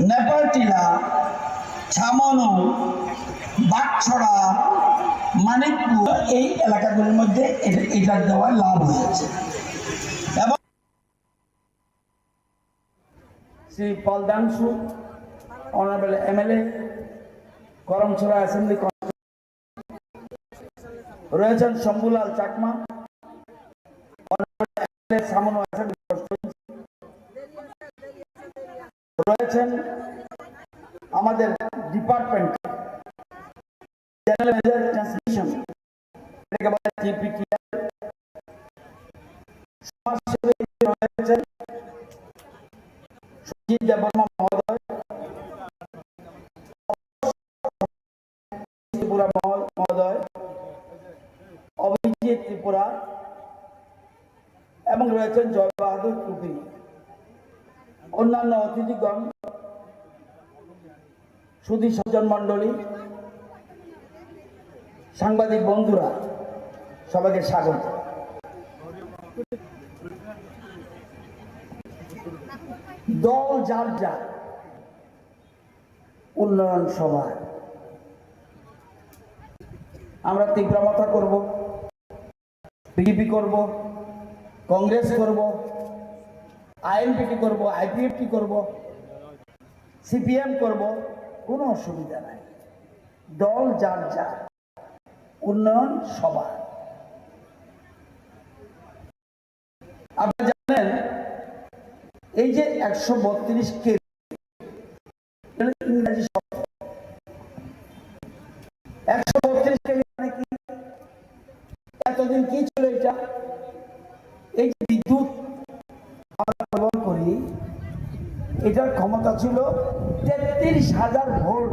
নেপাল টিলা ছামনু বাগছড়া, মানিকপুর, এই এলাকাগুলির মধ্যে এটা- দেওয়ার লাভ হয়েছে। এবং Shri Paldangshu honourable MLA, Karamchhara assembly রয়েছেন শম্ভুলাল চাকমা Honorable MLA সামনো অ্যাসেম্বলি রয়েছেন আমাদের ডিপার্টমেন্ট জেনারেল ট্রান্সমিশন সমাজসেবী অন্যান্য অতিথিগণ, সুধী সজ্জন মণ্ডলী, সাংবাদিক বন্ধুরা, সবাইকে স্বাগত। দল যার যার, উন্নয়ন সভায়। আমরা তীব্রমাথা করব, বিজেপি করব, কংগ্রেস করব আইএনপিটি করব, আইপিএফটি করব, সিপিএম করব, কোনো অসুবিধা নাই। দল যার যার, উন্নয়ন সবার। আপনি জানেন, এই যে একশো বত্রিশ কে ইংরাজি শব্দ একশো বত্রিশ কে মানে কি এতদিন কি ছিল এটা এই যে বিদ্যুৎ আমরা ব্যবহার করি এটার ক্ষমতা ছিল তেত্রিশ হাজার ভোল্ট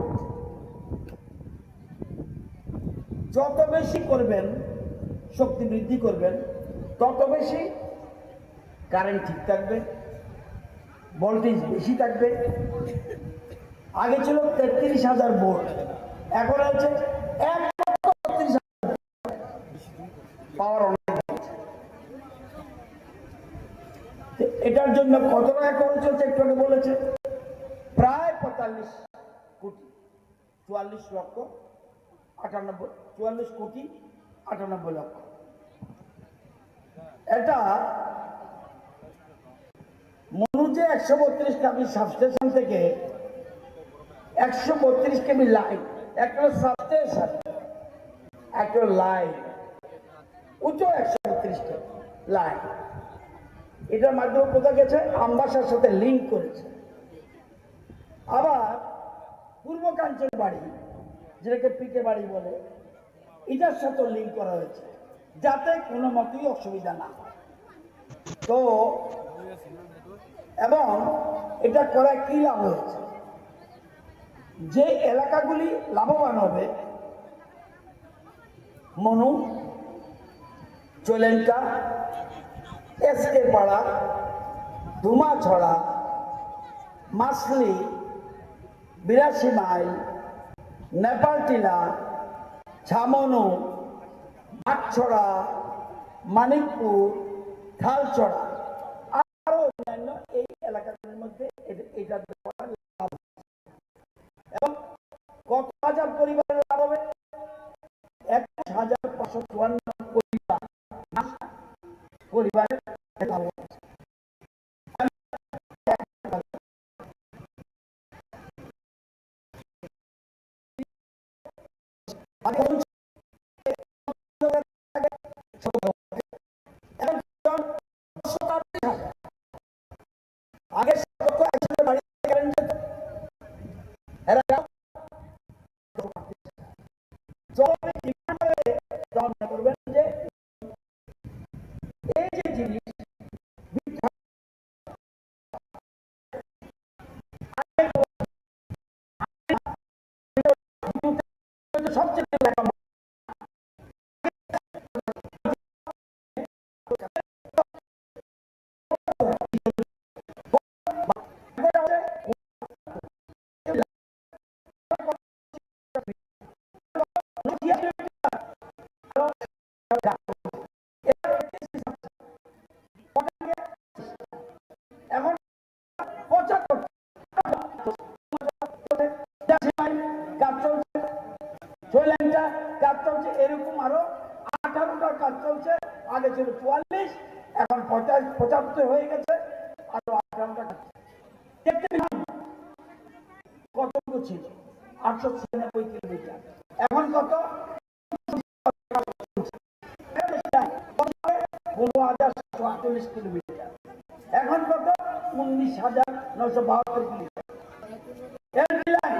যত বেশি করবেন, শক্তি বৃদ্ধি করবেন, তত বেশি কারেন্ট ঠিক থাকবে ভোল্টেজ বেশি থাকবে। আগে ছিল তেত্রিশ হাজার ভোল্ট এখন হচ্ছে এক পাওয়ার অনেক এটার জন্য কত টাকা খরচ হচ্ছে একটু বলেছে? প্রায় পঁয়তাল্লিশ কোটি, চুয়াল্লিশ লক্ষ আটানব্বই, চুয়াল্লিশ কোটি আটানব্বই লক্ষ। এটা মনুজে একশো বত্রিশ কেবি সাবস্টেশন থেকে একশো বত্রিশ কেবি লাইন একটা সাবস্টেশন একটা লাইন উঁচু একশো বত্রিশ কেবি লাইন এটার মাধ্যমে কোথায় গেছে? আমবাসার সাথে লিঙ্ক করেছে। আবার পূর্ব কাঞ্চন বাড়ি, যেটাকে পিকে বাড়ি বলে, এটার সাথে লিঙ্ক করা হয়েছে, যাতে কোনো মতেই অসুবিধা না তো এবং এটা করায় কি লাভ হয়েছে? যে এলাকাগুলি লাভবান হবে, মনু, চলেঙ্কা এসকে পাড়া ধুমাছড়া মাসলি বিরাশি মাইল নেপালটিলা ছামনু বাগছড়া মানিকপুর থালছড়া আরও অন্যান্য এই এলাকাগুলির মধ্যে এটা-। এবং কত হাজার পরিবারের সবচেয়ে এখন কত? পনেরো হাজার সাতশো আটচল্লিশ কিলোমিটার। এখন কত? উনিশ হাজার নশো বাহাত্তর কিলোমিটার LP line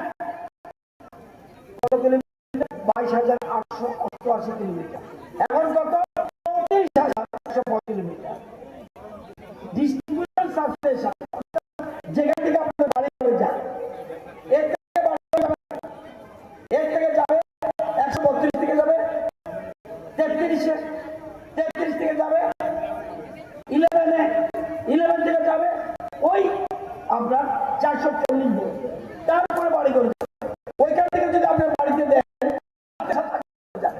কত কিলোমিটার বাইশ হাজার আটশো অষ্টআশি কিলোমিটার এখন কত চৌত্রিশ হাজার আটশো কিলোমিটার ডিস্ট্রিবিউশন সাবস্টেশন যেখান থেকে আপনার বাড়ি করে যায় এর থেকে বাড়ি যাবে এর থেকে যাবে একশো বত্রিশ থেকে যাবে তেত্রিশে তেত্রিশ থেকে যাবে ইলেভেনে ইলেভেন থেকে যাবে ওই আপনার চারশো চল্লিশ ভোল্ট তারপরে বাড়ি করে যাবে ওইখান থেকে যদি আপনার বাড়িতে দেন সাথে সাথে যাবে।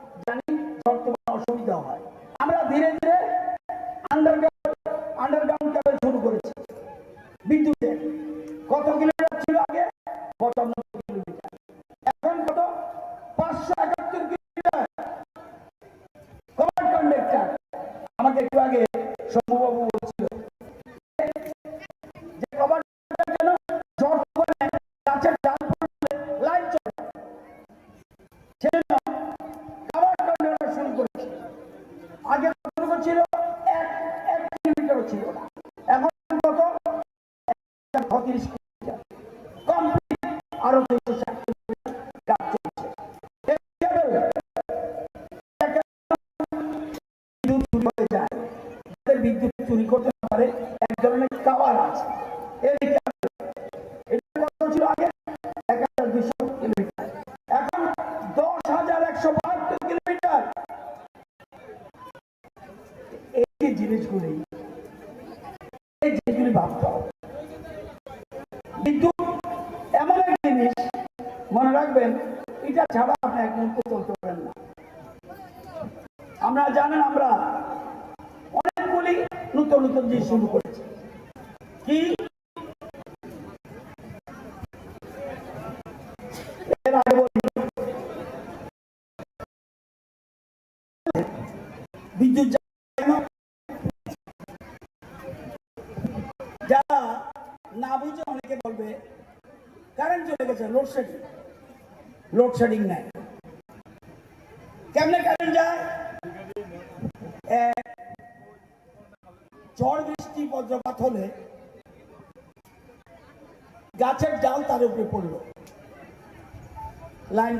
aqueles আমরা জানেন আমরা অনেকগুলি নতুন নতুন জিনিস শুরু করেছি। কি? বিদ্যুৎ। যারা না বুঝে অনেকে বলবে কারেন্ট চলে গেছে লোডশেডিং লোডশেডিং নাই। কেমনে কারেন্ট যায় এক, ঝড় বৃষ্টি বজ্রপাত হলে গাছের ডাল তার উপরে পড়ল লাইন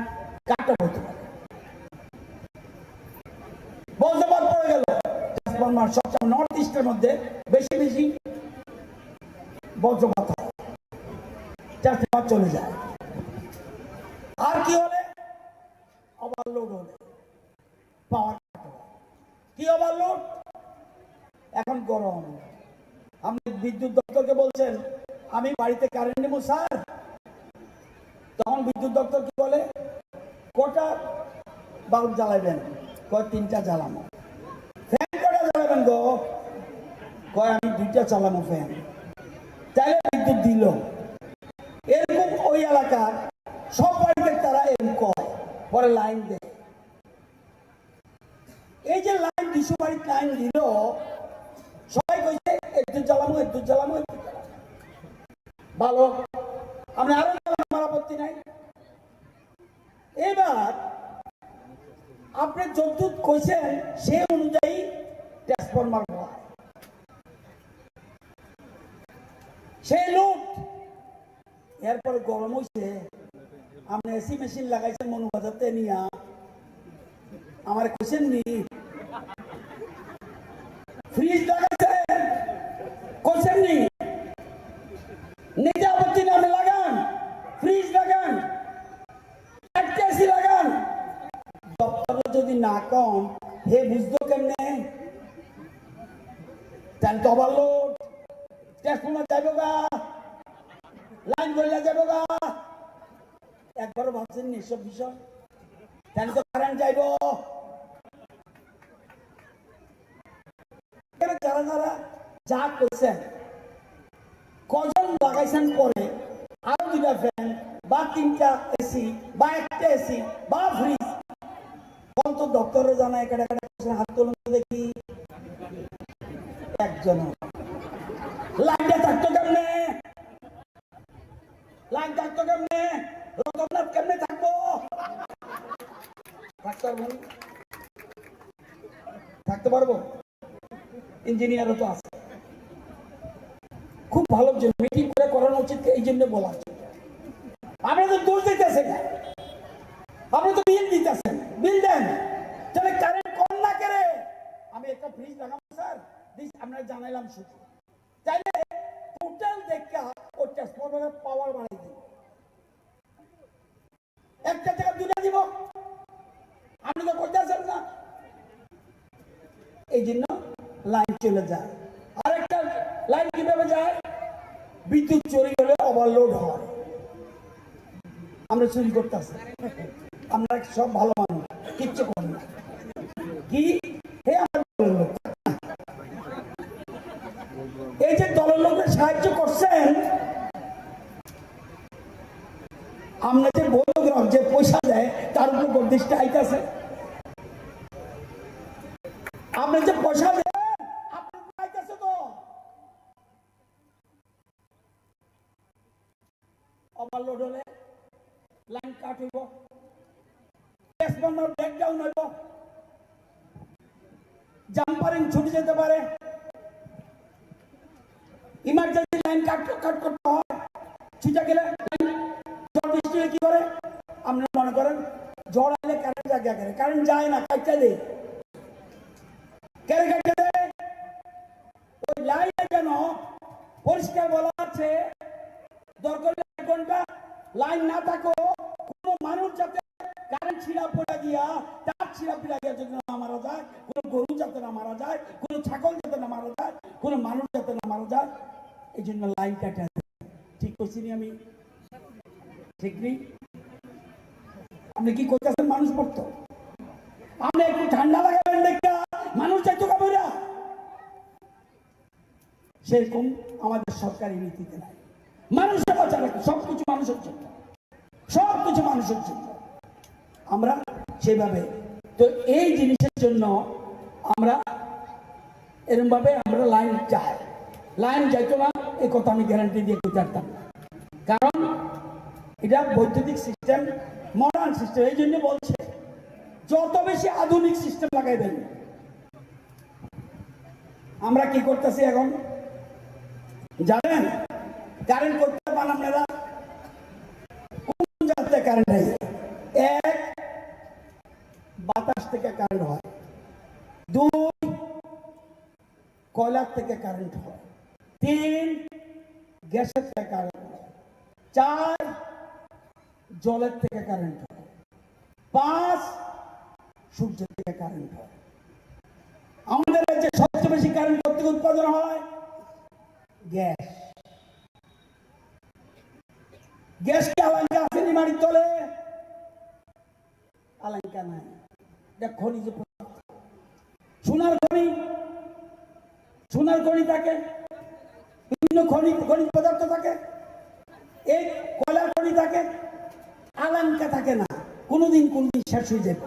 কাটা হতে পারে। বজ্রপাত পড়ে গেল। ট্রান্সফরমার সবসময় নর্থ ইস্টের মধ্যে বেশি বেশি বজ্রপাত হয়। ট্রান্সফরমার চলে যায়। আর কি হলে? ওভারলোড হলে। পাওয়ার কি ওভারলোড এখন গরম। আপনি বিদ্যুৎ দপ্তরকে বলছেন, আমি বাড়িতে কারেন্ট নেব, স্যার? তখন বিদ্যুৎ দপ্তর কি বলে, কটা বাল্ব জ্বালাবেন কয়, তিনটা জ্বালানো ফ্যান কটা জ্বালাবেন গো? কয়, আমি দুইটা চালানো ফ্যান। তাহলে বিদ্যুৎ দিল। এরকম ওই এলাকার সব বাড়িতে তারা এরকম কয় পরে লাইন দেয়। এই যে লাইন দুশো বাড়ির লাইন দিল সবাই কইছে একটু জ্বালামো একটু জ্বালামো ভালো আমরা আরও আমার আপত্তি নাই। এবার আপনি যদ্দূত কইছেন, সে অনুযায়ী ট্রান্সফরমার সেই লোক এরপরে গরম হইছে, আপনি এসি মেশিন লাগাইছেন, মনু বাজাতে নিয়া। আমার কইছেন নি ফ্রিজ লাগাইছেন? কইছেন নি? নিজে আপত্তি নামে লাগান, ফ্রিজ লাগান এসি লাগান। দপ্তরে যদি না কম হে বুঝতো কেমনে? তাহলে তো ওভারলোড ট্রান্সফর্মার যাইব গা, লাইন গড়িয়া যাব গা। একবারও ভাবছেন এসব বিষয়? তাহলে তো কারেন্ট যাইব। যারা যারা যা করছেন কজন লাগাইছেন পরে? আরও দুটা ফ্যান বা তিনটা এসি বা একটা এসি বা ফ্রিজ। কোন তো দপ্তরে জানা এখানে করছেন, হাত তুলুন দেখি। একজন লাইনটা থাকতো কেমনে? লাইন থাকতো কেমনে? রতননাথ কেমনে থাকব? থাকতে পারব? থাকতে পারব? ইঞ্জিনিয়ারও তো আছে। খুব ভালো জন্য মিটিং করে করানো উচিত, এই জন্য বলা উচিত আপনি তো দোষ দিতেছেন। আপনি তো বিল দিতেছেন। বিল দেন। তাহলে কারেন্ট কম না করে আমি একটা ফ্রিজ লাগাবো স্যার আপনার জানাইলাম শুধু। তাইলে টোটাল দেখা ও ট্রান্সফরমারের পাওয়ার বাড়াই দিই একটা জায়গা দুটা দিব। আপনি তো করতেছেন না। এই জন্য লাইন চলে যায়। আরেকটা লাইন কীভাবে যায়? বিদ্যুৎ চুরি হলে ওভারলোড হয়। আমরা চুরি করতেছি। আমরা সব ভালো মানুষ, কিচ্ছু করি না। কি? হে আমার এই যে দলের লোকের সাহায্য করছেন, আমরা যে বন্ধুগ্রাম যে পয়সা দেয়, তার উপর গর্দিষ্টা আইতাছে আপনি যে পয়সা দেন আপনার পাইতেছে তো ওভারলোড হলে লাইন কাট হইব ব্রেকডাউন হইব। জাম্পারিং যেতে পারে। ইমার্জেন্সি লাইন কাট কাট করতে হয়। গেলে বৃষ্টি কি করে? আপনি মনে করেন কারেন্ট জায়গা করে কারেন্ট যায় না, কাটতে দেয় কেন কাটতে দেয় ওই লাইনে কেন? পরিষ্কার বলা আছে, দরকার ঘণ্টা লাইন না থাকো। কোনো মানুষ যাতে কারেন্ট ছিঁড়া পড়ে গিয়া, তার ছিঁড়া পিড়া গিয়া যদি না মারা যায়, কোনো গরু যাতে না মারা যায়, কোনো ছাগল যাতে না মারা যায়, কোনো মানুষ যাতে না মারা যায়, এই জন্য লাইন কাটা ঠিক করছি আমি? ঠিক নেই আপনি কি করতেছেন মানুষ পড়তো? আপনি একটু ঠান্ডা লাগাবেন দেখা, মানুষ যাইতো কাপড়া সেরকম আমাদের সরকারি নীতিতে নাই। মানুষের বাঁচা রাখে, সবকিছু মানুষের জন্য। সবকিছু মানুষের জন্য। আমরা সেভাবে, তো এই জিনিসের জন্য আমরা এরকম ভাবে আমরা লাইন চাই। লাইন যাইতো না এই কথা আমি গ্যারান্টি দিয়ে না। কারণ এটা বৈদ্যুতিক সিস্টেম মডার্ন সিস্টেম এই জন্য বলছে, যত বেশি আধুনিক সিস্টেম লাগাই লাগাইবেন, আমরা কি করতেছি এখন? জানেন? কারেন্ট করতে পান আপনারা কোন জায়গাতে কারেন্ট হয় এক, বাতাস থেকে কারেন্ট হয়। দুই, কয়লার থেকে কারেন্ট হয়। তিন, গ্যাসের থেকে কারেন্ট হয়। চার, জলের থেকে কারেন্ট হয়। পাঁচ সূর্য থেকে কারেন্ট হয়। আমাদের রাজ্যে সবচেয়ে বেশি কারেন্ট থেকে উৎপাদন হয়? গ্যাস। গ্যাস কি আলাঙ্কা আসেনি বাড়ির তলে। আলাঙ্কা নাই। এটা খনিজ সোনার খনি সোনার খনি থাকে, বিভিন্ন খনি, খনিজ পদার্থ থাকে এই কয়লার খনি থাকে, আলাঙ্কা থাকে না। কোনোদিন কোনদিন শেষ হয়ে যাবে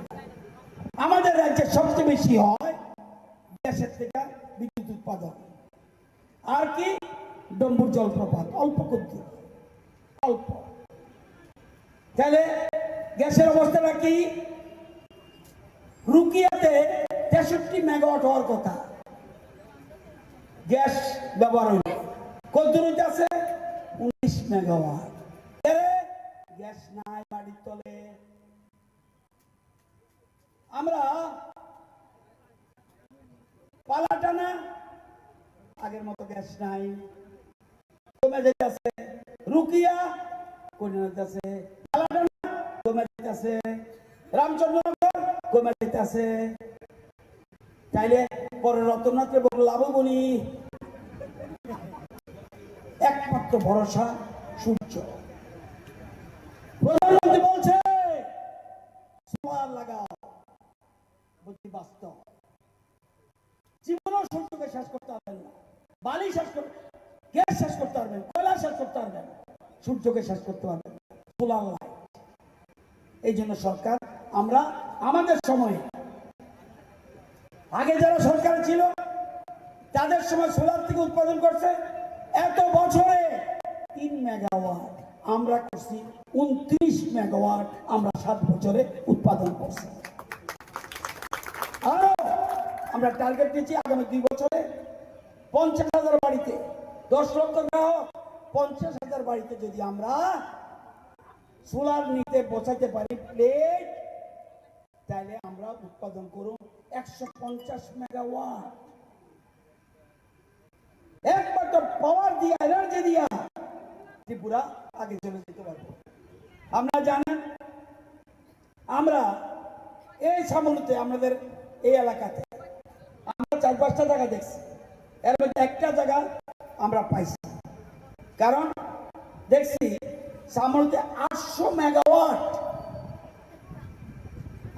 আমাদের রাজ্যে সবচেয়ে বেশি হয় গ্যাসের থেকে বিদ্যুৎ উৎপাদন। আর কি? ডম্বুর জলপ্রপাত, অল্প করতে অল্প। তাহলে গ্যাসের অবস্থাটা কি? রুকিয়াতে তেষট্টি মেগাওয়াট হওয়ার কথা। গ্যাস ব্যবহার হইল কত দূরতে আছে? উনিশ মেগাওয়াট। গ্যাস নাই বাড়ির তলে। আমরা পালাটা না, আগের মতো গ্যাস নাই। কমে যাইতেছে। রুকিয়া রামচন্দ্রনগর কমে যাইতেছে তাইলে পরে রতনাথের বড় লাভ বলি একমাত্র ভরসা সূর্য প্রধানমন্ত্রী বলছে সোলার বাস্তব জীবনও সূর্যকে শেষ করতে পারবেন না বালি শেষ করতে গ্যাস শেষ করতে পারবেন কয়লা শেষ করতে পারবেন সূর্যকে শেষ করতে পারবে সোলার লাইট এই জন্য সরকার, আমরা আমাদের সময়ে, আগে যারা সরকার ছিল, তাদের সময় সোলার থেকে উৎপাদন করছে। এত বছরে তিন মেগাওয়াট আমরা করছি, উনত্রিশ মেগাওয়াট আমরা সাত বছরে উৎপাদন করছি। আরও আমরা টার্গেট দিচ্ছি আগামী দুই বছরে। পঞ্চাশ হাজার বাড়িতে দশ লক্ষ গ্রাহক। পঞ্চাশ হাজার বাড়িতে যদি আমরা সোলার নিতে বসাতে পারি প্লেট, তাহলে আমরা উৎপাদন করুন একশো পঞ্চাশ মেগাওয়াট। একমাত্র পাওয়ার দিয়া এনার্জি দিয়া ত্রিপুরা আগে চলে যেতে পারব। আপনারা জানেন, আমরা এই সামলুতে আমাদের এই এলাকাতে আমরা চার পাঁচটা জায়গা দেখছি। এর মধ্যে একটা জায়গা আমরা পাইছি। কারণ দেখছি সামলুতে আটশো মেগাওয়াট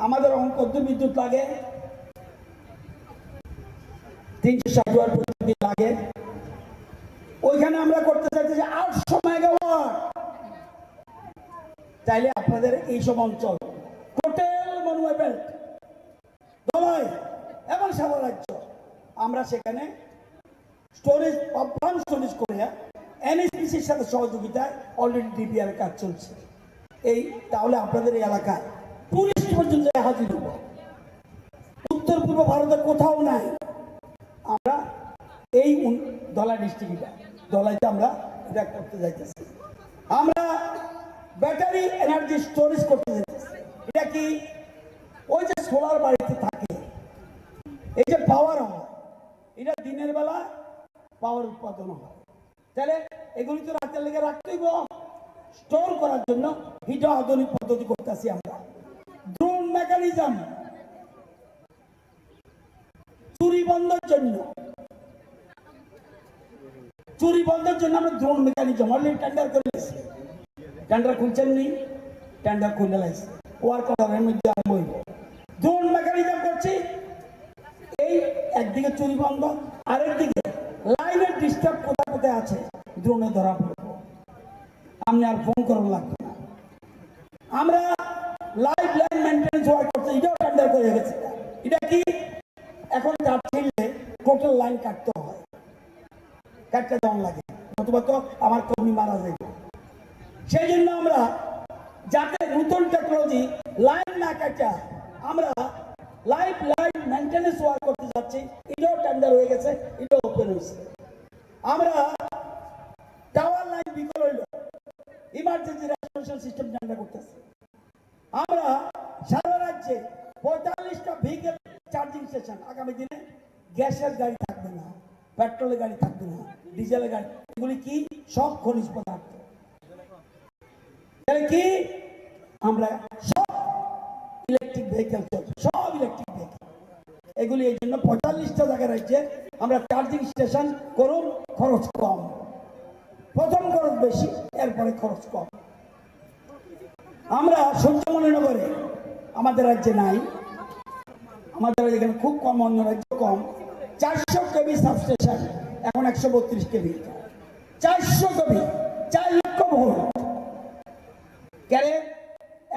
আমাদের অঙ্ক বিদ্যুৎ লাগে, তিনশো ষাট লাগে। ওইখানে আমরা করতে চাইতেছি আটশো মেগাওয়াট। তাইলে আপনাদের এই সব অঞ্চল, হোটেল মনুয়া এবং সারা রাজ্য, আমরা সেখানে স্টোরেজ পাম্প স্টোরেজ করে এনএসপিসির সাথে সহযোগিতায় অলরেডি ডিপিআর কাজ চলছে। এই, তাহলে আপনাদের এই এলাকায় টুরিস্ট পর্যন্ত হাজির হব। উত্তর পূর্ব ভারতে কোথাও নাই। আমরা এই দলাই ডিস্ট্রিক্টটা দলাইতে আমরা এটা করতে যাইতেছি। আমরা ব্যাটারি এনার্জি স্টোরেজ করতে যাইতেছি। এটা কি ওই যে সোলার বাড়িতে থাকে, এই যে পাওয়ার হয়, এটা দিনের বেলা পাওয়ার উৎপাদন হয়। তাহলে এগুলি তো রাতের লেগে রাখতেই স্টোর করার জন্য এটা আধুনিক পদ্ধতি করতেছি আমরা। ড্রোন মেকানিজম চুরি বন্ধের জন্য। চুরি বন্ধের জন্য আমরা ড্রোন মেকানিজম অলরেডি টেন্ডার করে টেন্ডার খুলছেন নি? টেন্ডার খুলে লাইছে ওয়ার করার মধ্যে আরম্ভ হইব। ড্রোন মেকানিজম করছি। এই একদিকে চুরি বন্ধ, আরেকদিকে লাইনের ডিস্টার্ব কোথায় কোথায় ড্রোনে ধরা পড়ব। আপনি আর ফোন করার লাগবে না। আমরা লাইফ লাইন মেনটেন্স ওয়ার্ক করতে এটাও টেন্ডার করে গেছে। এটা কি? এখন তার ছিললে টোটাল লাইন কাটতে হয়। কাটতে দেওয়ার লাগে। অথবা তো আমার কর্মী মারা যায়। সেই জন্য আমরা যাতে নতুন টেকনোলজি লাইন না কাটা, আমরা লাইফ লাইন মেনটেন্স ওয়ার্ক করতে যাচ্ছি। এটাও টেন্ডার হয়ে গেছে, এটাও ওপেন হয়েছে। আমরা টাওয়ার লাইন বিকল হইল ইমার্জেন্সি রেসপন্সিবল সিস্টেম টেন্ডার করতেছি। আমরা সারা রাজ্যে পঁয়তাল্লিশটা ভেহিকেল চার্জিং স্টেশন আগামী দিনে গ্যাসের গাড়ি থাকবে না পেট্রোলের গাড়ি থাকবে না ডিজেলের গাড়ি এগুলি কি? সব খনিজ পদার্থ। কি? আমরা সব ইলেকট্রিক ভেহিকেল চলছে, সব ইলেকট্রিক ভেহিকেল এগুলি এই জন্য পঁয়তাল্লিশটা জায়গায় রাজ্যে আমরা চার্জিং স্টেশন করুন, খরচ কম। প্রথম খরচ বেশি, এরপরে খরচ কম। আমরা সূর্যমণিনগরে আমাদের রাজ্যে নাই। আমাদের এখানে খুব কম, অন্য রাজ্য কম। চারশো কেবি সাবস্টেশন, এখন একশো বত্রিশ কেবি। চারশো কেবি, চার লক্ষ ভোল্ট কেন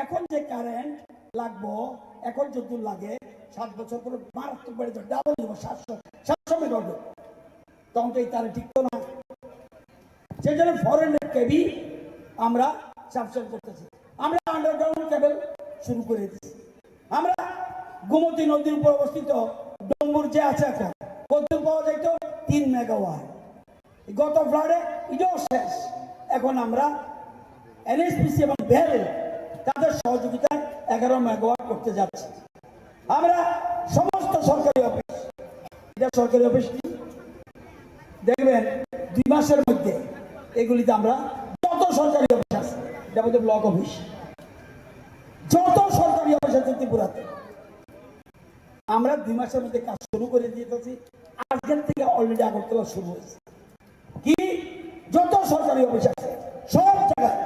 এখন যে কারেন্ট লাগবো, এখন যদি লাগে, সাত বছর পরে মারাত্মক বেড়ে যাবে ডাবল দিব, সাতশো সাতশো মেগাওয়াট তখন তো এই তারা ঠিক তো না। সেই জন্য ফরেন কেবি আমরা সাবস্ক্রাইব করতেছি। আমরা আন্ডারগ্রাউন্ড কেবল শুরু করে দিচ্ছি আমরা গোমতী নদীর উপর অবস্থিত ডম্বুর যে আছে এখন কত পাওয়া যাইত তিন মেগাওয়াট গত ফ্লাডে এটাও শেষ। এখন আমরা এনএসপিসি এবং ভেল তাদের সহযোগিতায় এগারো মেগাওয়াট করতে যাচ্ছি। আমরা সমস্ত সরকারি অফিস এটা সরকারি অফিস? দেখবেন দুই মাসের মধ্যে এগুলিতে আমরা যত সরকারি এটা ব্লক অফিস যত সরকারি অফিস আছে ত্রিপুরাতে। আমরা দুই মাসের মধ্যে কাজ শুরু করে আজকের থেকে অলরেডি আগরতলা শুরু হয়েছে। কি? যত সরকারি অফিস আছে, সব জায়গায়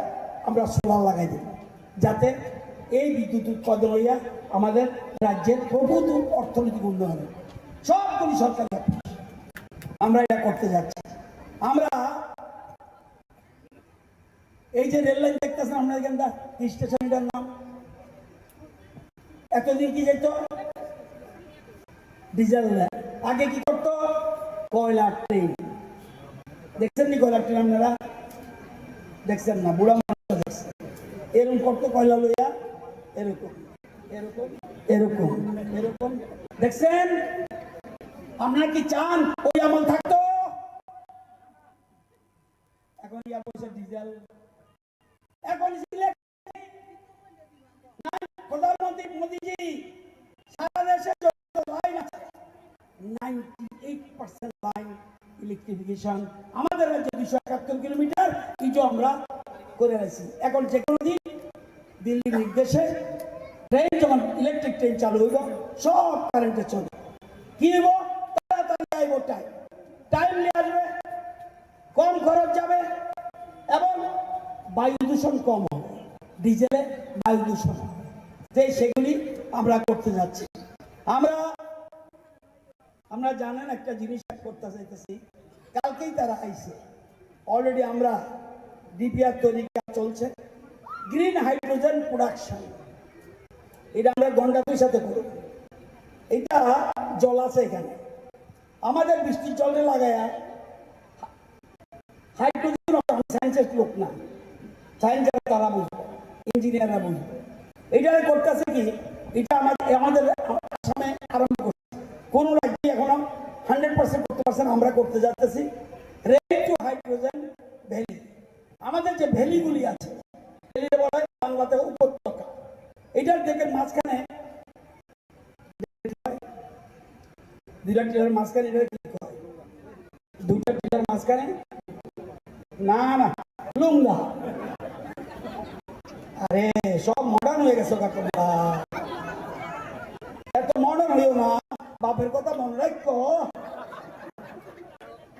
আমরা সোলার লাগাই যাতে এই বিদ্যুৎ উৎপাদন হইয়া আমাদের রাজ্যের প্রভূত অর্থনৈতিক উন্নয়ন। সবগুলি সরকারি। আমরা এটা করতে যাচ্ছি। আমরা এই যে রেল লাইন দেখতেছেন, আপনার এখানটা স্টেশনটার নাম। এতদিন কি যেত? ডিজেল আগে কি করতো? কয়লার ট্রেন। দেখছেন নি কয়লার ট্রেন আপনারা? দেখছেন না, বুড়া মানুষ দেখছেন এরকম করতো কয়লা লইয়া? এরকম এরকম এরকম এরকম। দেখছেন? আপনারা কি চান? ওই আমল থাকতো? এখন ইয়া বলছে ডিজেল। এখন প্রধানমন্ত্রী মোদীজি সারা দেশে লাইন আছে ninety eight percent line electrification আমাদের রাজ্যে দুশো একাত্তর কিলোমিটার কিছু আমরা করে রাখছি এখন যে কোনো দিন দিল্লির নির্দেশে ট্রেন যখন ইলেকট্রিক ট্রেন চালু হইব, সব কারেন্টে চলবে। কি হইব তাড়াতাড়ি আইব টাইম টাইম নিয়ে আসবে কম খরচ যাবে এবং বায়ু দূষণ কম হবে ডিজেলে বায়ু দূষণ যে সেগুলি আমরা করতে যাচ্ছি। আমরা আমরা জানেন একটা জিনিস করতে চাইতেছি। কালকেই তারা আইছে। অলরেডি আমরা ডিপিআর তৈরি কাজ চলছে। গ্রিন হাইড্রোজেন প্রোডাকশন এটা আমরা গন্ডা দুই সাথে করব। এটা জল আছে এখানে। আমাদের বৃষ্টির জলে লাগায়া হাইড্রোজেন সায়েন্সের লোক না। সায়েন্সের তারা বুঝবে। ইঞ্জিনিয়াররা বুঝবে এটা করতেছে কি? এটা আমাদের আমাদের আসামে আরম্ভ করছে। কোন রাজ্যে এখনও হান্ড্রেড পার্সেন্ট করতে পারছেন আমরা করতে যাচ্তেছি। রেড টু হাইড্রোজেন ভ্যালি আমাদের যে ভ্যালিগুলি আছে ভ্যালি বলা হয় বাংলাতে উপত্যকা। এটার দেখে মাঝখানে দুইটা টিলার মাঝখানে এটা কি হয় টিলার মাঝখানে না না, লুঙ্গা। আরে, সব মডার্ন হয়ে গেছে কাকুরা এত মডার্ন হইও না, বাপের কথা মনে রাখো।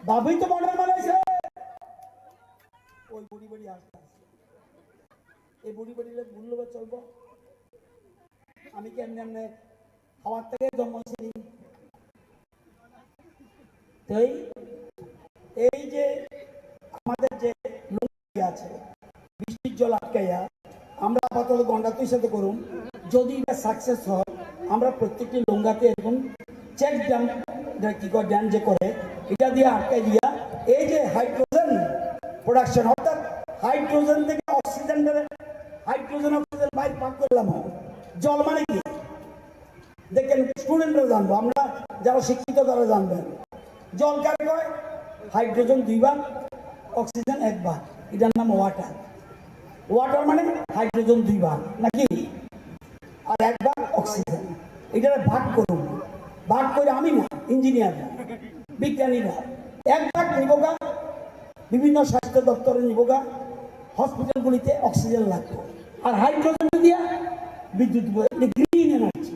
বাবুই তো মডার্ন বানাইছে ওই বুড়ি আসতে এই বুড়ি ভুললে চলবো। আমি কি এমনি এমনি থেকে জন্মাইছি তাই এই যে আমাদের যে আছে, বৃষ্টির জল আটকাইয়া আমরা আপাতত গন্ডা তুই সাথে করুন। যদি এটা সাকসেস হয়, আমরা প্রত্যেকটি লঙ্গাতে এরকম চেক ড্যাম কি করে ড্যাম যে করে, এটা দিয়ে আটকাই দিয়া এই যে হাইড্রোজেন প্রোডাকশন অর্থাৎ হাইড্রোজেন থেকে অক্সিজেন হাইড্রোজেন অক্সিজেন বাইর পাক করলাম জল মানে কি? দেখেন স্টুডেন্টরা জানব, আমরা যারা শিক্ষিত, তারা জানবেন। জল কারে হাইড্রোজেন দুইবার অক্সিজেন একবার এটার নাম ওয়াটার ওয়াটার মানে হাইড্রোজেন দুইবার নাকি? আর একবার অক্সিজেন এটার ভাগ করুন। ভাগ করে আমি না ইঞ্জিনিয়াররা বিজ্ঞানীরা এক ভাগ নিবোগা বিভিন্ন স্বাস্থ্য দপ্তরে নিবোগা হসপিটালগুলিতে অক্সিজেন লাগবে। আর হাইড্রোজেন দিয়া, বিদ্যুৎ গ্রিন এনার্জি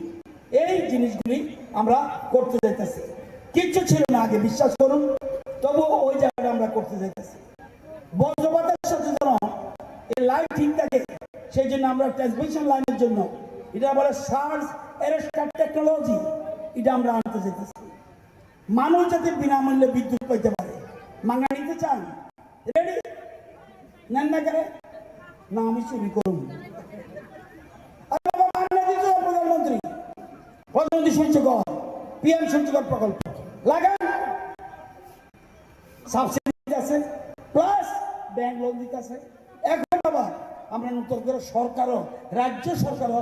এই জিনিসগুলি আমরা করতে যাইতেছি। কিচ্ছু ছিল না আগে, বিশ্বাস করুন। তবুও ওই জায়গাটা আমরা করতে যাইতেছি। বজ্রপাতের সাথে যেন এই লাইন ঠিক থাকে সেই জন্য আমরা ট্রান্সমিশন লাইনের জন্য, এটা বলে সার্চ এরেস্টার টেকনোলজি এটা আমরা আনতে যেতেছি। মানুষ যাতে বিনামূল্যে বিদ্যুৎ পাইতে পারে। মাঙ্গা নিতে চান? রেডি নেন না কেন না, আমি চুরি করুন দিতে হবে প্রধানমন্ত্রী প্রধানমন্ত্রী সূর্যকর পিএম সূর্যকর প্রকল্প। লাগান। সাবসিডি আছে প্লাস ব্যাংক লোন এখন আবার আমরা নতুন করে সরকারও রাজ্য সরকারও